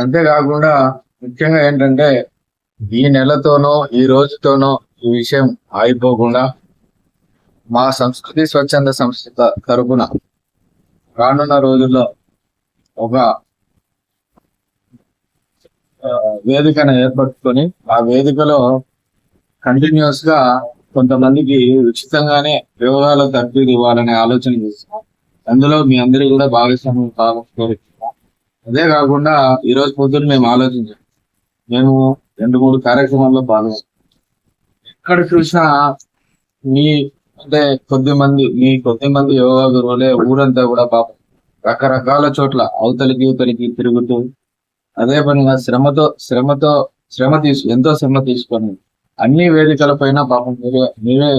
అంతేకాకుండా ముఖ్యంగా ఏంటంటే ఈ నెలతోనో ఈ రోజుతోనో ఈ విషయం ఆగిపోకుండా మా సంస్కృతి స్వచ్ఛంద సంస్థ తరపున రానున్న రోజుల్లో ఒక వేదికను ఏర్పరచుకొని ఆ వేదికలో కంటిన్యూస్గా కొంతమందికి ఉచితంగానే యోగాల తరబీదు ఇవ్వాలనే ఆలోచన చేస్తాం అందులో మీ అందరూ కూడా భాగస్వామ్యం కావచ్చు అదే కాకుండా ఈ రోజు పొద్దున్న మేము ఆలోచించాం. మేము రెండు మూడు కార్యక్రమాల్లో పాల్గొన్నాం ఎక్కడ చూసినా మీ అంటే కొద్ది మంది మీ కొద్ది మంది యోగా గురువులే ఊరంతా కూడా పాపం రకరకాల చోట్ల అవతలికి ఇవతలికి తిరుగుతూ అదే పనిగా శ్రమతో శ్రమతో శ్రమ తీసు ఎంతో శ్రమ తీసుకొని అన్ని వేదికల పైన పాపం మీరే మీరే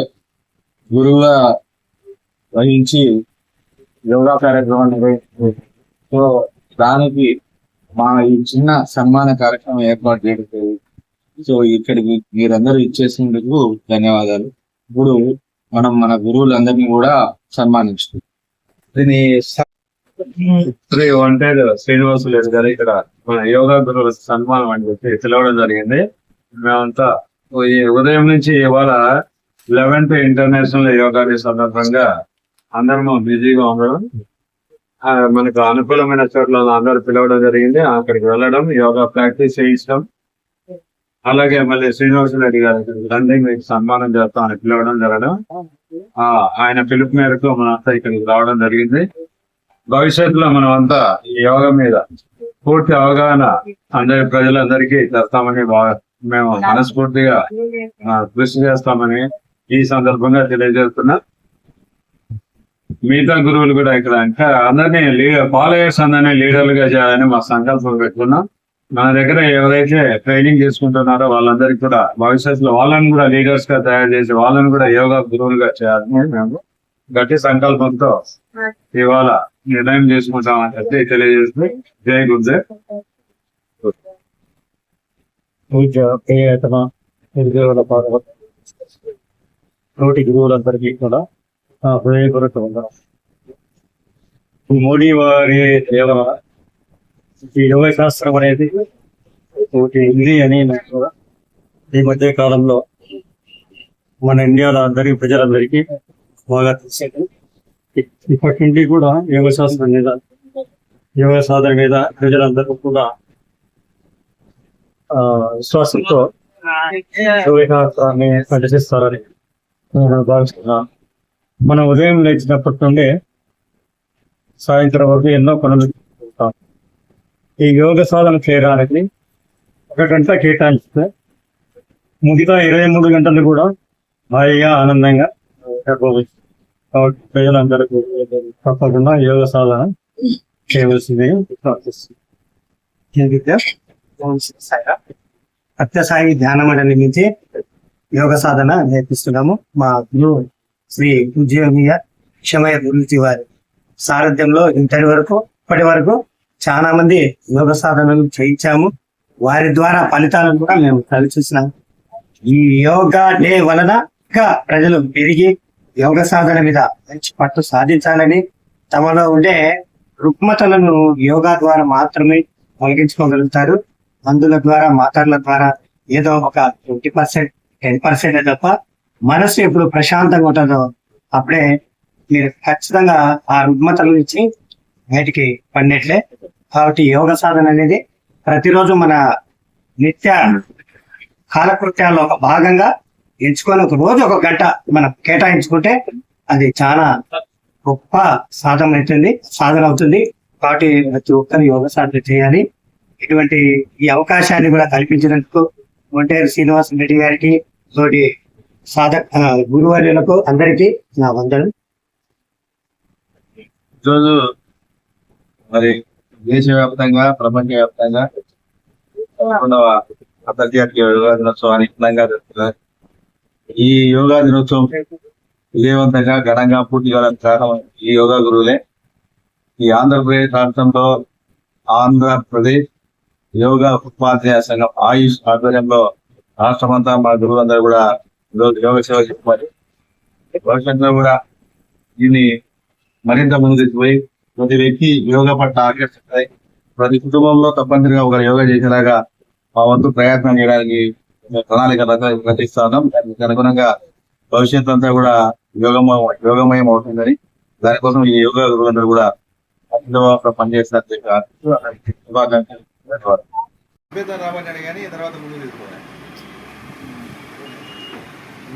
గురువుగా వహించి యోగా కార్యక్రమాన్ని సో దానికి మా ఈ చిన్న సన్మాన కార్యక్రమం ఏర్పాటు చేయడం సో ఇక్కడికి మీరందరూ ఇచ్చేసినందుకు ధన్యవాదాలు. ఇప్పుడు మనం మన గురువులందరినీ కూడా సన్మానించుకుంటాం దీని శ్రీ వంటేడు శ్రీనివాసులు గారు ఇక్కడ మన యోగా గురువుల సన్మానం అని చెప్పి పిలవడం జరిగింది. మేమంతా ఈ ఉదయం నుంచి ఇవాళ లెవెన్త్ ఇంటర్నేషనల్ యోగా డే సందర్భంగా అందరం బిజీగా ఉండడం మనకు అనుకూలమైన చోట్ల అందరూ పిలవడం జరిగింది. అక్కడికి వెళ్ళడం యోగా ప్రాక్టీస్ చేయించడం. అలాగే మళ్ళీ శ్రీనివాస రెడ్డి గారు రండి మీకు సన్మానం చేస్తామని పిలవడం జరగడం. ఆ, ఆయన పిలుపు మేరకు మనంతా ఇక్కడికి రావడం జరిగింది. భవిష్యత్తులో మనం అంతా యోగా మీద పూర్తి అవగాహన అందరి ప్రజలందరికీ తెస్తామని మేము మనస్ఫూర్తిగా కృషి చేస్తామని ఈ సందర్భంగా తెలియజేస్తున్నా. మిగతా గురువులు కూడా ఇక్కడ ఇంకా అందరినీ ఫాలోయర్స్ అందరినీ లీడర్లుగా చేయాలని మా సంకల్పం పెట్టుకున్నాం. మన దగ్గర ఎవరైతే ట్రైనింగ్ తీసుకుంటున్నారో వాళ్ళందరికీ కూడా భవిష్యత్తులో వాళ్ళని కూడా లీడర్స్గా తయారు చేసి వాళ్ళని కూడా యోగా గురువులుగా చేయాలని మేము గట్టి సంకల్పంతో ఇవాళ నిర్ణయం చేసుకుంటామని చెప్పి తెలియజేస్తూ జై గురుదేవ్. పూజ ప్రియతమ గురుదేవుల పార్వత తోటి గురువులందరికీ కూడా మోడీ వారి యోగ శాస్త్రం అనేది ఒకటి ఉంది అని నాకు కూడా ఈ మధ్య కాలంలో మన ఇండియాలో అందరి ప్రజలందరికీ బాగా తెలిసింది. ఇప్పటి నుండి కూడా యోగ శాస్త్రం మీద యోగ సాధన మీద ప్రజలందరూ కూడా ఆ, విశ్వాసంతో యోగశాస్త్రాన్ని పఠిస్తారని నేను భావిస్తున్నాను. మనం ఉదయం లేచినప్పటి నుండి సాయంత్రం వరకు ఎన్నో పనులు చేసుకుంటాం ఈ యోగ సాధన చేయడానికి ఒక గంట కేటాయిస్తే మిగతా ఇరవై మూడు గంటలు కూడా హాయిగా ఆనందంగా ప్రజలందరికీ కాబట్టి తప్పకుండా యోగ సాధన చేయవలసింది ప్రార్థిస్తుంది సత్యసాయి ధ్యానం మండలి నుంచి యోగ సాధన నేర్పిస్తున్నాము. మా గురువు శ్రీ పూజ్యమీయ క్షమయ గురుజీ వారి సారథ్యంలో ఇంతటి వరకు ఇప్పటి వరకు చాలా మంది యోగ సాధనలు చేయించాము. వారి ద్వారా ఫలితాలను కూడా మేము చవి చూసినాం ఈ యోగా డే వలన ఇంకా ప్రజలు పెరిగి యోగ సాధన మీద మంచి పట్టు సాధించాలని తమలో ఉండే రుగ్మతలను యోగా ద్వారా మాత్రమే తొలగించుకోగలుగుతారు. మందుల ద్వారా మాటల ద్వారా ఏదో ఒక ట్వంటీ పర్సెంట్ టెన్ పర్సెంట్ తప్ప మనసు ఎప్పుడు ప్రశాంతంగా ఉంటుందో అప్పుడే మీరు ఖచ్చితంగా ఆ రుగ్మతల నుంచి బయటికి పడినట్లే కాబట్టి యోగ సాధన అనేది ప్రతిరోజు మన నిత్య కాలకృత్యాల్లో ఒక భాగంగా ఎంచుకొని ఒక రోజు ఒక గంట మనం కేటాయించుకుంటే అది చాలా గొప్ప సాధన అవుతుంది సాధన అవుతుంది. కాబట్టి ప్రతి ఒక్కరు యోగ సాధన చేయాలి. ఇటువంటి ఈ అవకాశాన్ని కూడా కల్పించినందుకు ఒంటేరు శ్రీనివాస రెడ్డి గారికి తోటి సాధక గురువర్యులకు అందరికీ నా వందనం. ఈరోజు మరి దేశవ్యాప్తంగా ప్రపంచవ్యాప్తంగా పదకొండవ అంతర్జాతీయ యోగా దినోత్సవాన్ని ఘనంగా జరుపుతున్నారు. ఈ యోగా దినోత్సవం విజయవంతంగా ఘనంగా పూర్తి కావడానికి కారణం ఈ యోగా గురువులే. ఈ ఆంధ్రప్రదేశ్ రాష్ట్రంలో ఆంధ్రప్రదేశ్ యోగా ఉపాధ్యాయ సంఘం ఆయుష్ ఆధ్వర్యంలో రాష్ట్రమంతా మా గురువులందరూ కూడా ఈరోజు యోగ సేవ చెప్పాలి భవిష్యత్తులో కూడా దీన్ని మరింత ముందు పోయి ప్రతి వ్యక్తి యోగా పట్ల ఆకర్షిస్తాయి ప్రతి కుటుంబంలో తప్పనిసరిగా ఒక యోగా చేసేలాగా మా వంతు ప్రయత్నం చేయడానికి ప్రణాళిక రచ- రచిస్తున్నాం దానికి అనుగుణంగా భవిష్యత్ అంతా కూడా యోగమయం యోగమయం అవుతుందని దానికోసం ఈ యోగా గురువులందరూ కూడా అత్యుత్తమంగా పనిచేస్తారు శుభాకాంక్షలు. ధన్యవాదాలు. తర్వాత ముందు తీసుకోవాలి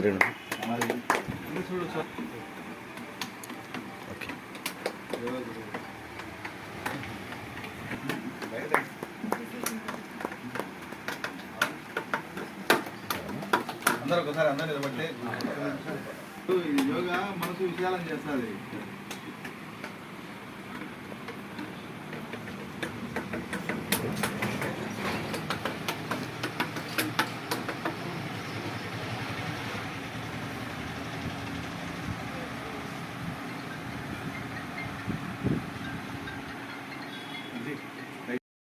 들으는. అందరూ ఒకసారి అందరూ నిలబడితే యోగా మనసు విశాలం చేస్తుంది.